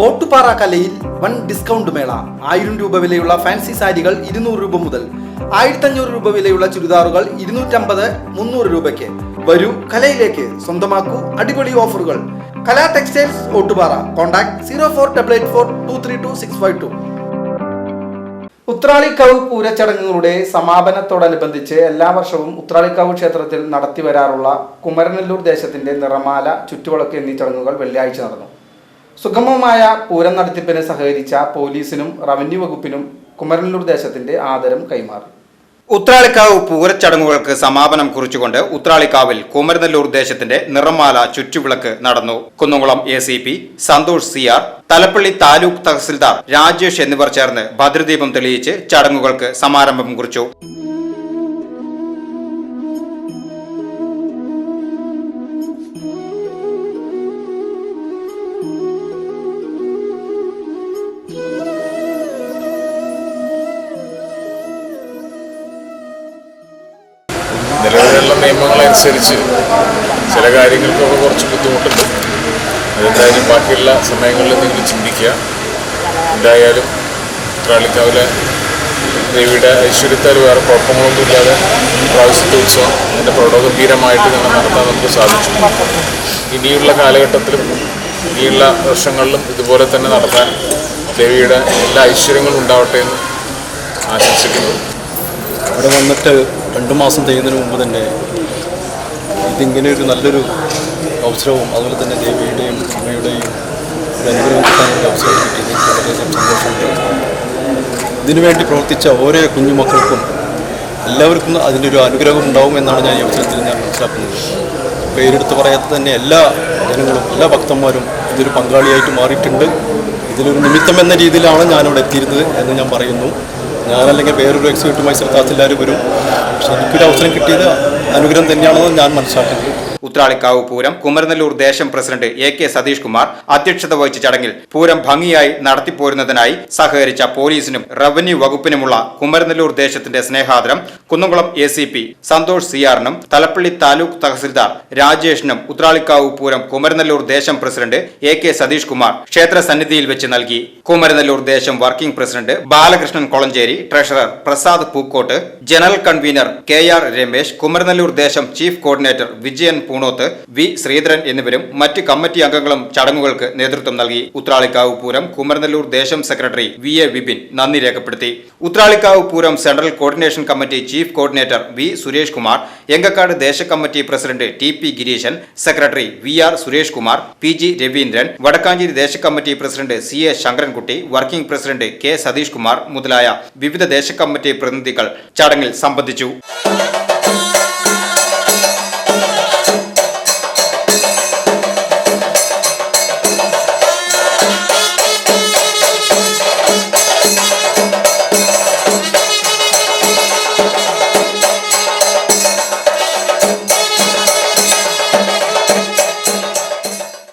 ഓട്ടുപാറ കലയിൽ one discount മേള. ആയിരം രൂപ വിലയുള്ള ഫാൻസി സാരികൾ ഇരുന്നൂറ് രൂപ മുതൽ ആയിരത്തഞ്ഞൂറ് രൂപ വിലയുള്ള ചുരിദാറുകൾ ഇരുന്നൂറ്റമ്പത് മുന്നൂറ് രൂപയ്ക്ക്. വരൂ കലയിലേക്ക്. സ്വന്തമാക്കൂ അടിപൊളി ഓഫറുകൾ. Kala textiles Ottupara. Contact zero four double eight four two three two six five two. Uthralikkavu പൂരച്ചടങ്ങുകളുടെ സമാപനത്തോടനുബന്ധിച്ച് എല്ലാ വർഷവും ഉത്രാളിക്കാവ് ക്ഷേത്രത്തിൽ നടത്തി വരാറുള്ള കുമരനെല്ലൂർ ദേശത്തിന്റെ നിറമാല ചുറ്റുവിളക്ക് എന്നീ ചടങ്ങുകൾ വെള്ളിയാഴ്ച നടന്നു. സുഗമമായ പൂരം നടത്തിപ്പിന് സഹകരിച്ച പോലീസിനും റവന്യൂ വകുപ്പിനും കുമരനല്ലൂർ ദേശത്തിന്റെ ആദരം കൈമാറി. ഉത്രാളിക്കാവ് പൂരച്ചടങ്ങുകൾക്ക് സമാപനം കുറിച്ചുകൊണ്ട് ഉത്രാളിക്കാവിൽ കുമരനെല്ലൂർ ദേശത്തിന്റെ നിറമാല ചുറ്റുവിളക്ക് നടന്നു. Kunnamkulam A C P Santhosh C R Thalappally taluk tahsildar Rajesh എന്നിവർ ചേർന്ന് ഭദ്രദീപം തെളിയിച്ച് ചടങ്ങുകൾക്ക് സമാരംഭം കുറിച്ചു. നിലവിലുള്ള നിയമങ്ങളനുസരിച്ച് ചില കാര്യങ്ങൾക്കൊക്കെ കുറച്ച് ബുദ്ധിമുട്ടുണ്ട്. അതെന്തായാലും ബാക്കിയുള്ള സമയങ്ങളിൽ നിങ്ങൾ ചിന്തിക്കുക. എന്തായാലും ഉത്രാളിക്കാവിലെ ദേവിയുടെ ഐശ്വര്യത്താൽ വേറെ കുഴപ്പങ്ങളൊന്നുമില്ലാതെ പ്രാവശ്യത്തെ ഉത്സവം അതിന്റെ പ്രൗഢഗംഭീരമായിട്ട് ഞങ്ങൾ നടത്താൻ നമുക്ക് സാധിച്ചു ഇനിയുള്ള കാലഘട്ടത്തിലും ഇനിയുള്ള വർഷങ്ങളിലും ഇതുപോലെ തന്നെ നടത്താൻ ദേവിയുടെ എല്ലാ ഐശ്വര്യങ്ങളും ഉണ്ടാവട്ടെ എന്ന് ആശംസിക്കുന്നു. ഇവിടെ വന്നിട്ട് രണ്ട് മാസം ചെയ്യുന്നതിന് മുമ്പ് തന്നെ ഇതിങ്ങനെ ഒരു നല്ലൊരു അവസരവും അതുപോലെ തന്നെ ദേവിയുടെയും അമ്മയുടെയും അനുഗ്രഹം അവസരം കിട്ടിയത് വളരെയധികം സന്തോഷമുണ്ട്. ഇതിനുവേണ്ടി പ്രവർത്തിച്ച ഓരോ കുഞ്ഞുമക്കൾക്കും എല്ലാവർക്കും അതിന്റെ ഒരു അനുഗ്രഹം ഉണ്ടാവും എന്നാണ് ഞാൻ ഈ അവസരത്തിൽ ഞാൻ മനസ്സിലാക്കുന്നത്. പേരെടുത്ത് പറയാത്ത തന്നെ എല്ലാ ജനങ്ങളും എല്ലാ ഭക്തന്മാരും ഇതൊരു പങ്കാളിയായിട്ട് മാറിയിട്ടുണ്ട്. ഇതിലൊരു നിമിത്തം എന്ന രീതിയിലാണ് ഞാനിവിടെ എത്തിയിരുന്നത് എന്ന് ഞാൻ പറയുന്നു. ഞാനല്ലെങ്കിൽ വേറൊരു എക്സിക്യൂട്ടീവ് മത്സരം തഹസിൽദാർ വരും. പക്ഷെ എനിക്കൊരു അവസരം കിട്ടിയത് അനുഗ്രഹം തന്നെയാണെന്ന് ഞാൻ മനസ്സിലാക്കുന്നത് ഉത്രാളിക്കാവ് പൂരം കുമരനെല്ലൂർ ദേശം president A K Satheesh Kumar അധ്യക്ഷത വഹിച്ച ചടങ്ങിൽ പൂരം ഭംഗിയായി നടത്തിപ്പോരുന്നതിനായി സഹകരിച്ച പോലീസിനും റവന്യൂ വകുപ്പിനുമുള്ള കുമരനെല്ലൂർ ദേശത്തിന്റെ സ്നേഹാദരം Kunnamkulam A C P Santhosh Thalappally taluk tahsildar രാജേഷിനും Uthralikkavu Pooram Kumaranellur ദേശം president A K Satheesh Kumar ക്ഷേത്ര സന്നിധിയിൽ വെച്ച് നൽകി. കുമരനെല്ലൂർ ദേശം working president Balakrishnan Kolanchery treasurer Prasad Pookkot general convener K R Ramesh Kumaranellur ദേശം chief coordinator Vijayan Poonoth V. Sreedharan എന്നിവരും മറ്റ് committee അംഗങ്ങളും ചടങ്ങുകൾക്ക് നേതൃത്വം നൽകി. ഉത്രാളിക്കാവ് പൂരം കുമരനെല്ലൂർ ദേശം സെക്രട്ടറി വി. എ. വിപിൻ നന്ദി രേഖപ്പെടുത്തി. Uthralikkavu Pooram central coordination committee chief coordinator V. Suresh Kumar Engakkad ദേശ committee president T. P. Gireesan secretary V. R. Suresh Kumar P. G. Raveendran Wadakkanchery ദേശ committee president C. A. Sankarankutty working president K. Satheesh Kumar മുതലായ വിവിധ ദേശ committee പ്രതിനിധികൾ ചടങ്ങിൽ സംബന്ധിച്ചു.